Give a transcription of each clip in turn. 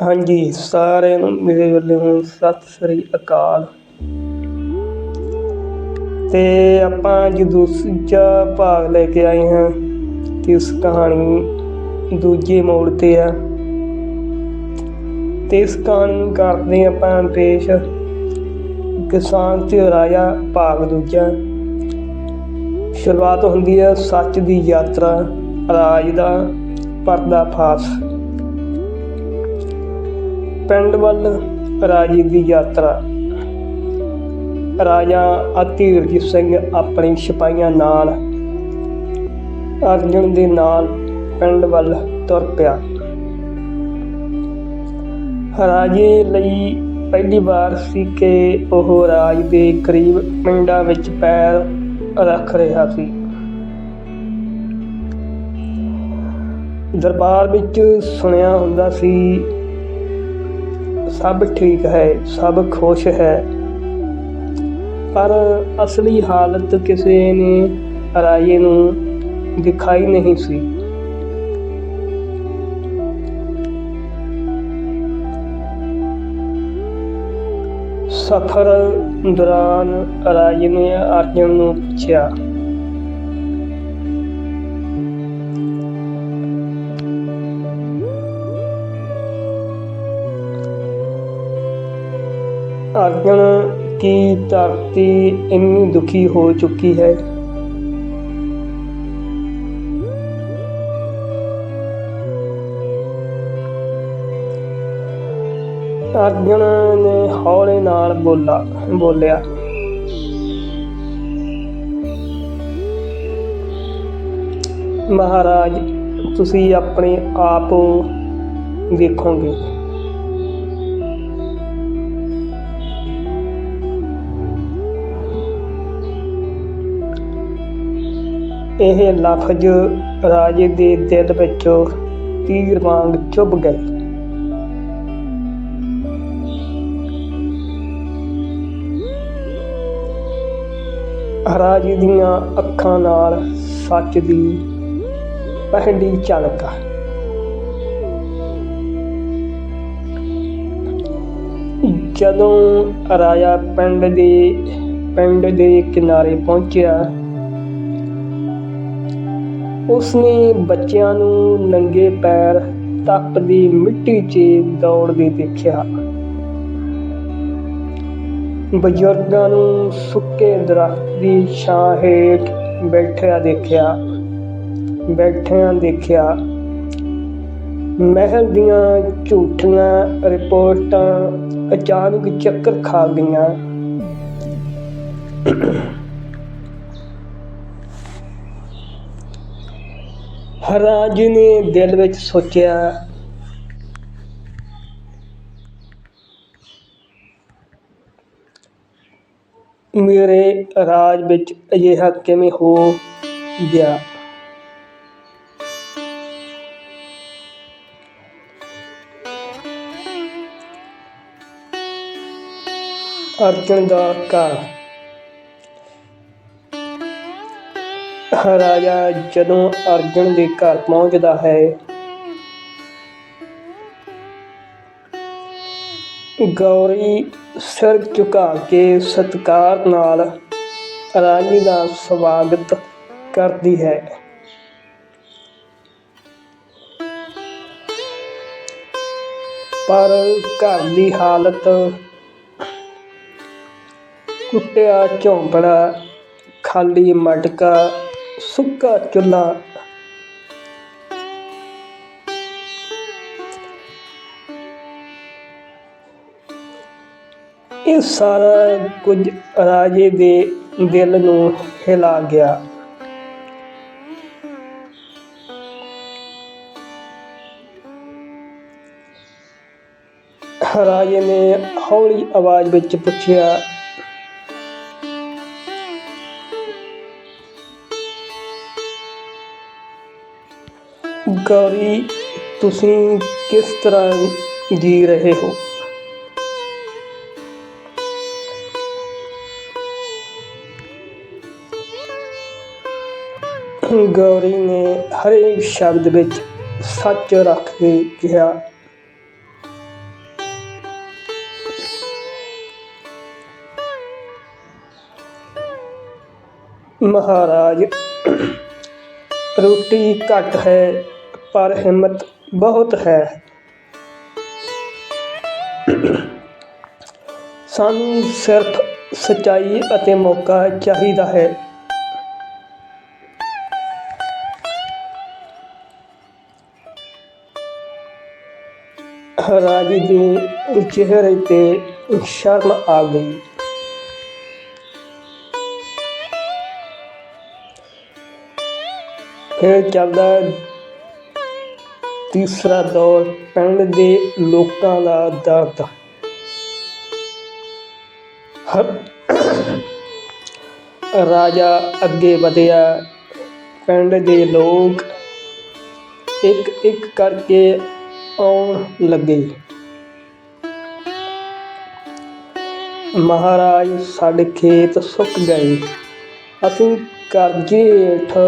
ਹਾਂਜੀ, ਸਾਰਿਆਂ ਨੂੰ ਮੇਰੇ ਵੱਲੋਂ ਸਤਿ ਸ੍ਰੀ ਅਕਾਲ। ਤੇ ਆਪਾਂ ਅੱਜ ਦੂਜਾ ਭਾਗ ਲੈ ਕੇ ਆਏ ਹਾਂ ਤੇ ਇਸ ਕਹਾਣੀ ਦੂਜੇ ਮੋੜ ਤੇ ਆ। ਤੇ ਇਸ ਕਹਾਣੀ ਨੂੰ ਕਰਦੇ ਹਾਂ ਆਪਾਂ ਪੇਸ਼ ਕਿਸਾਨ ਤੇ ਰਾਜਾ ਭਾਗ ਦੂਜਾ। ਸ਼ੁਰੂਆਤ ਹੁੰਦੀ ਹੈ ਸੱਚ ਦੀ ਯਾਤਰਾ, ਰਾਜ ਦਾ ਪਰਦਾ ਫਾਸ। ਪਿੰਡ ਵੱਲ ਰਾਜੇ ਦੀ ਯਾਤਰਾ। ਰਾਜਾ ਅਤੀਰਜ ਸਿੰਘ ਆਪਣੀ ਸਿਪਾਹੀਆਂ ਨਾਲ ਅਰਜਨ ਦੇ ਨਾਲ ਪਿੰਡ ਵੱਲ ਤੁਰ ਪਿਆ। ਰਾਜੇ ਲਈ ਪਹਿਲੀ ਵਾਰ ਸੀ ਕਿ ਉਹ ਰਾਜ ਦੇ ਕਰੀਬ ਪਿੰਡਾਂ ਵਿੱਚ ਪੈਰ ਰੱਖ ਰਿਹਾ ਸੀ। ਦਰਬਾਰ ਵਿੱਚ ਸੁਣਿਆ ਹੁੰਦਾ ਸੀ ਸਭ ਠੀਕ ਹੈ, ਸਭ ਖੁਸ਼ ਹੈ। ਪਰ ਅਸਲੀ ਹਾਲਤ ਕਿਸੇ ਨੇ ਰਾਜੇ ਨੂੰ ਦਿਖਾਈ ਨਹੀਂ ਸੀ। ਸਫ਼ਰ ਦੌਰਾਨ ਰਾਜੇ ਨੇ ਅਰਜਨ ਨੂੰ ਪੁੱਛਿਆ ਅਰਜਨ ਕੀ ਧਰਤੀ ਇੰਨੀ ਦੁਖੀ ਹੋ ਚੁੱਕੀ ਹੈ? ਅਰਜਨ ਨੇ ਹੌਲੇ ਨਾਲ ਬੋਲਾ, ਬੋਲਿਆ, ਮਹਾਰਾਜ, ਤੁਸੀਂ ਆਪਣੇ ਆਪ ਵੇਖੋਗੇ। ਇਹ ਲਫ਼ਜ਼ ਰਾਜੇ ਦੇ ਦਿਲ ਵਿੱਚੋਂ ਤੀਰ ਵਾਂਗ ਚੁੱਭ ਗਏ। ਰਾਜੇ ਦੀਆਂ ਅੱਖਾਂ ਨਾਲ ਸੱਚ ਦੀ ਪਹਿਲੀ ਝਲਕ। ਜਦੋਂ ਰਾਜਾ ਪਿੰਡ ਦੇ ਪਿੰਡ ਦੇ ਕਿਨਾਰੇ ਪਹੁੰਚਿਆ ਉਸਨੇ ਬੱਚਿਆਂ ਨੂੰ ਨੰਗੇ ਪੈਰ ਤਪਦੀ ਮਿੱਟੀ 'ਚ ਦੌੜਦੇ ਦੇਖਿਆ। ਬਜ਼ੁਰਗਾਂ ਨੂੰ ਸੁੱਕੇ ਦਰਖਤ ਦੀ ਛਾਂ ਹੇਠ ਬੈਠਿਆ ਦੇਖਿਆ, ਬੈਠਿਆਂ ਦੇਖਿਆ। ਮਹਿਲ ਦੀਆਂ ਝੂਠੀਆਂ ਰਿਪੋਰਟਾਂ ਅਚਾਨਕ ਚੱਕਰ ਖਾ ਗਈਆਂ। ਰਾਜ ਨੇ ਦਿਲ ਵਿੱਚ ਸੋਚਿਆ। ਮੇਰੇ ਰਾਜ ਵਿੱਚ ਅਜਿਹਾ ਕਿਵੇਂ ਹੋ ਗਿਆ? ਅਰਜਨ ਦਾ ਘਰ। ਰਾਜਾ ਜਦੋਂ ਅਰਜਨ ਦੇ ਘਰ ਪਹੁੰਚਦਾ ਹੈ, ਗੌਰੀ ਸਿਰ ਝੁਕਾ ਕੇ ਸਤਿਕਾਰ ਨਾਲ ਰਾਣੀ ਦਾ ਸਵਾਗਤ ਕਰਦੀ ਹੈ। ਪਰ ਘਰ ਦੀ ਹਾਲਤ ਕੁੱਟਿਆ ਝੌਂਪੜਾ ਖਾਲੀ ਮਟਕਾ ਸੁੱਕਾ ਚੁੱਲ੍ਹਾ ਇਹ ਸਾਰਾ ਕੁਝ ਰਾਜੇ ਦੇ ਦਿਲ ਨੂੰ ਹਿਲਾ ਗਿਆ। ਰਾਜੇ ਨੇ ਹੌਲੀ ਆਵਾਜ਼ ਵਿੱਚ ਪੁੱਛਿਆ ਕਵੀ ਤੁਸੀਂ ਕਿਸ ਤਰ੍ਹਾਂ ਜੀ ਰਹੇ ਹੋ ਗੌਰੀ ਨੇ ਹਰੇਕ ਸ਼ਬਦ ਵਿੱਚ ਸੱਚ ਰੱਖ ਕੇ ਕਿਹਾ ਮਹਾਰਾਜ ਰੋਟੀ ਘੱਟ ਹੈ ਪਰ ਹਿੰਮਤ ਬਹੁਤ ਹੈ। ਸਾਨੂੰ ਸਿਰਫ ਸਚਾਈ ਅਤੇ ਮੌਕਾ ਚਾਹੀਦਾ ਹੈ। ਰਾਜੀ ਦੇ ਚਿਹਰੇ ਤੇ ਸ਼ਰਮ ਆ ਗਈ। ਫਿਰ ਚੱਲਦਾ ਤੀਸਰਾ ਦੌਰ ਪਿੰਡ ਦੇ ਲੋਕਾਂ ਦਾ ਦਰਦ। ਹਰ ਰਾਜਾ ਅੱਗੇ ਵਧਿਆ। ਪਿੰਡ ਦੇ ਲੋਕ ਇੱਕ ਇੱਕ ਕਰਕੇ ਆਉਣ ਲੱਗੇ। ਮਹਾਰਾਜ ਸਾਡੇ ਖੇਤ ਸੁੱਕ ਗਏ। ਅਸੀਂ ਕਰਜ਼ੇ ਹੇਠ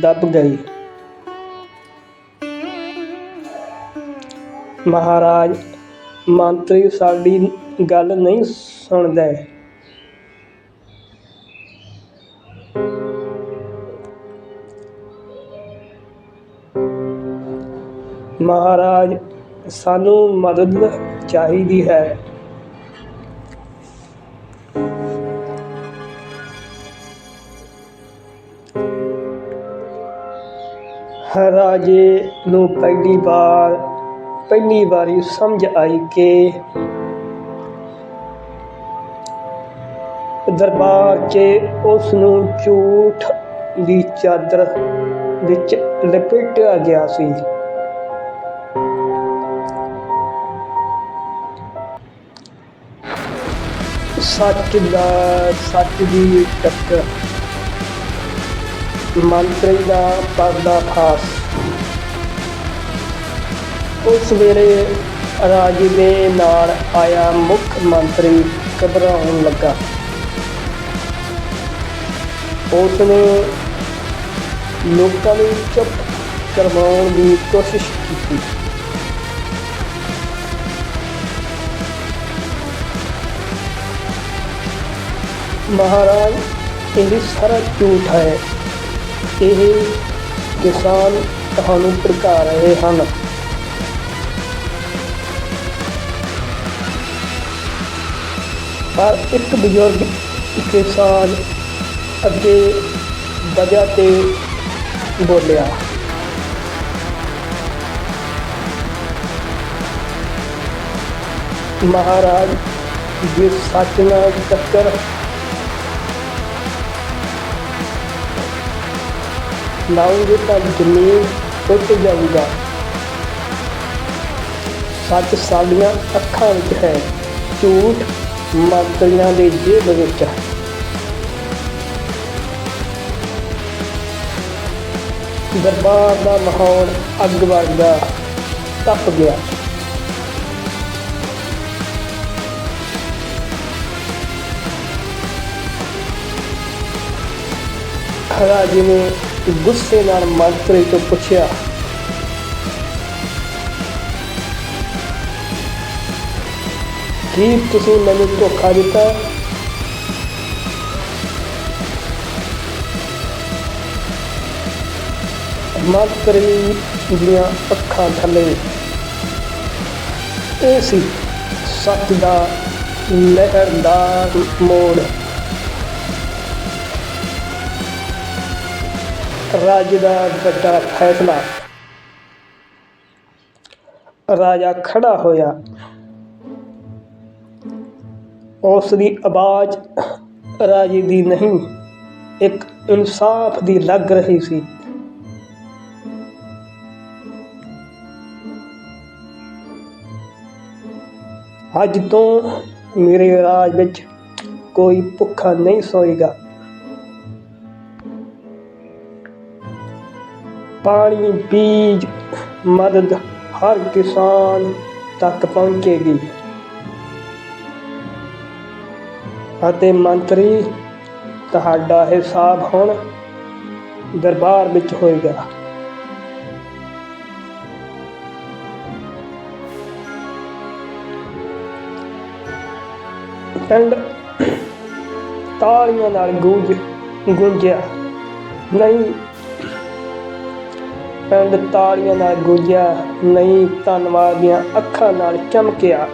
ਦੱਬ ਗਏ। ਮਹਾਰਾਜ, ਮੰਤਰੀ ਸਾਡੀ ਗੱਲ ਨਹੀਂ ਸੁਣਦਾ। ਮਹਾਰਾਜ, ਸਾਨੂੰ ਮਦਦ ਚਾਹੀਦੀ ਹੈ। ਰਾਜੇ ਨੂੰ ਪਹਿਲੀ ਵਾਰ ਪਹਿਲੀ ਵਾਰੀ ਸਮਝ ਆਈ ਕਿ ਦਰਬਾਰ 'ਚ ਉਸ ਨੂੰ ਝੂਠ ਦੀ ਚਾਦਰ ਵਿੱਚ ਲਪੇਟਿਆ ਗਿਆ ਸੀ। ਸੱਚ ਦਾ ਸੱਚ ਦੀ ਟੱਕਰ ਮੰਤਰੀ ਦਾ ਪਰਦਾ ਫਾਸ ਉਹ ਸਵੇਰੇ ਰਾਜੇ ਦੇ ਨਾਲ ਆਇਆ ਮੁੱਖ ਮੰਤਰੀ ਘਬਰਾਉਣ ਲੱਗਾ। ਉਸ ਨੇ ਲੋਕਾਂ ਨੂੰ ਚੁੱਪ ਕਰਵਾਉਣ ਦੀ ਕੋਸ਼ਿਸ਼ ਕੀਤੀ। ਮਹਾਰਾਜ, ਇਹ ਸਾਰਾ ਝੂਠ ਹੈ। ਇਹ ਕਿਸਾਨ ਤੁਹਾਨੂੰ ਭੜਕਾ ਰਹੇ ਹਨ। ਪਰ ਇੱਕ ਬਜ਼ੁਰਗ ਕਿਸਾਨ ਅੱਗੇ ਵਜ੍ਹਾ ਤੇ ਬੋਲਿਆ। ਮਹਾਰਾਜ, ਜੇ ਸੱਚ ਨਾਲ ਟੱਕਰ ਲਾਉਂਗੇ ਤਾਂ ਜ਼ਮੀਨ ਟੁੱਟ ਜਾਊਗਾ। ਸੱਚ ਸਾਡੀਆਂ ਅੱਖਾਂ ਵਿੱਚ ਹੈ, ਝੂਠ ਮੰਤਰੀਆਂ ਦੇ ਜੇਬ ਵਿੱਚ। ਦਰਬਾਰ ਦਾ ਮਾਹੌਲ ਅੱਗ ਵਰਗਾ ਤਪ ਗਿਆ। ਰਾਜੇ ਨੇ ਗੁੱਸੇ ਨਾਲ ਮੰਤਰੀ ਤੋਂ ਪੁੱਛਿਆ ਕੀ ਤੁਸੀਂ ਮੈਨੂੰ ਧੋਖਾ ਦਿੱਤਾ। ਮੰਤਰੀ ਦੀਆਂ ਅੱਖਾਂ ਥੱਲੇ। ਇਹ ਸੀ ਸੱਚ ਦਾ ਲਹਿਰਦਾਰ ਮੋੜ। ਰਾਜ ਦਾ ਵੱਡਾ ਫੈਸਲਾ। ਰਾਜਾ ਖੜਾ ਹੋਇਆ। ਉਸ ਦੀ ਆਵਾਜ਼ ਰਾਜੇ ਦੀ ਨਹੀਂ, ਇੱਕ ਇਨਸਾਫ ਦੀ ਲੱਗ ਰਹੀ ਸੀ। ਅੱਜ ਤੋਂ ਮੇਰੇ ਰਾਜ ਵਿੱਚ ਕੋਈ ਭੁੱਖਾ ਨਹੀਂ ਸੋਏਗਾ। ਪਾਣੀ, ਬੀਜ, ਮਦਦ ਹਰ ਕਿਸਾਨ ਤੱਕ ਪਹੁੰਚੇਗੀ। ਅਤੇ ਮੰਤਰੀ ਤੁਹਾਡਾ ਹਿਸਾਬ ਹੁਣ ਦਰਬਾਰ ਵਿੱਚ ਹੋਏਗਾ। ਪਿੰਡ ਤਾਲੀਆਂ ਨਾਲ ਗੂੰਜ ਗੂੰਜਿਆ। ਨਹੀਂ, ਪਿੰਡ ਤਾਲੀਆਂ ਨਾਲ ਗੂੰਜਿਆ, ਨਹੀਂ, ਧੰਨਵਾਦ ਦੀਆਂ ਅੱਖਾਂ ਨਾਲ ਚਮਕਿਆ।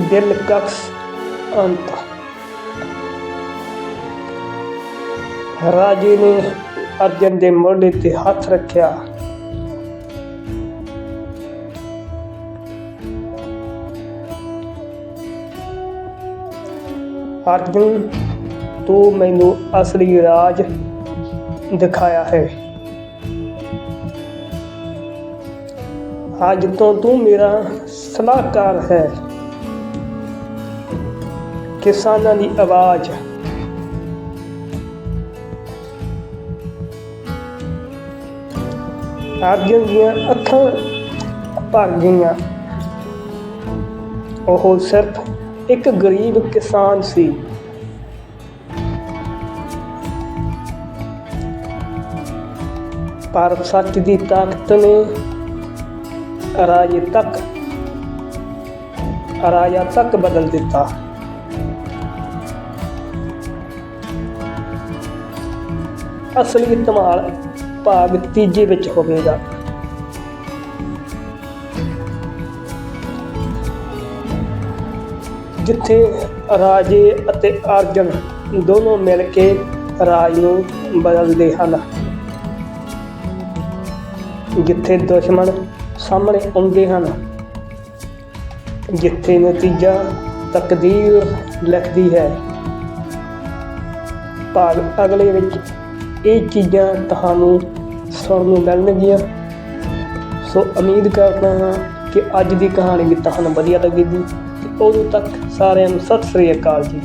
ਦਿਲ ਕਕਸ ਅੰਤ ਰਾਜੇ ਨੇ ਅਰਜਨ ਦੇ ਮੋਢੇ ਤੇ ਹੱਥ ਰੱਖਿਆ। ਅਰਜੁਨ, ਤੂੰ ਮੈਨੂੰ ਅਸਲੀ ਰਾਜ ਦਿਖਾਇਆ ਹੈ। ਅੱਜ ਤੋਂ ਤੂੰ ਮੇਰਾ ਸਲਾਹਕਾਰ ਹੈ। ਕਿਸਾਨਾਂ ਦੀ ਆਵਾਜ਼। ਅਰਜੁਨ ਦੀਆਂ ਅੱਖਾਂ ਭਰ ਗਈਆਂ। ਉਹ ਸਿਰਫ ਇੱਕ ਗਰੀਬ ਕਿਸਾਨ ਸੀ। ਪਰ ਸੱਚ ਦੀ ਤਾਕਤ ਨੇ ਰਾਜੇ ਤੱਕ ਰਾਜਾ ਤੱਕ ਬਦਲ ਦਿੱਤਾ। ਅਸਲੀ ਧਮਾਲ ਭਾਗ ਤੀਜੇ ਵਿੱਚ ਹੋਵੇਗਾ। ਜਿੱਥੇ ਰਾਜੇ ਅਤੇ ਅਰਜਨ ਦੋਨੋਂ ਮਿਲ ਕੇ ਰਾਜ ਨੂੰ ਬਦਲਦੇ ਹਨ। ਜਿੱਥੇ ਦੁਸ਼ਮਣ ਸਾਹਮਣੇ ਆਉਂਦੇ ਹਨ, ਜਿੱਥੇ ਨਤੀਜਾ ਤਕਦੀਰ ਲਿਖਦੀ ਹੈ। ਭਾਗ ਅਗਲੇ ਵਿੱਚ ਇਹ ਚੀਜ਼ਾਂ ਤੁਹਾਨੂੰ ਸੁਣਨ ਨੂੰ ਮਿਲਣਗੀਆਂ। ਸੋ ਉਮੀਦ ਕਰਦਾ ਹਾਂ ਕਿ ਅੱਜ ਦੀ ਕਹਾਣੀ ਵੀ ਤੁਹਾਨੂੰ ਵਧੀਆ ਲੱਗੇਗੀ। ਤੇ ਉਦੋਂ ਤੱਕ ਸਾਰਿਆਂ ਨੂੰ ਸਤਿ ਸ੍ਰੀ ਅਕਾਲ ਜੀ।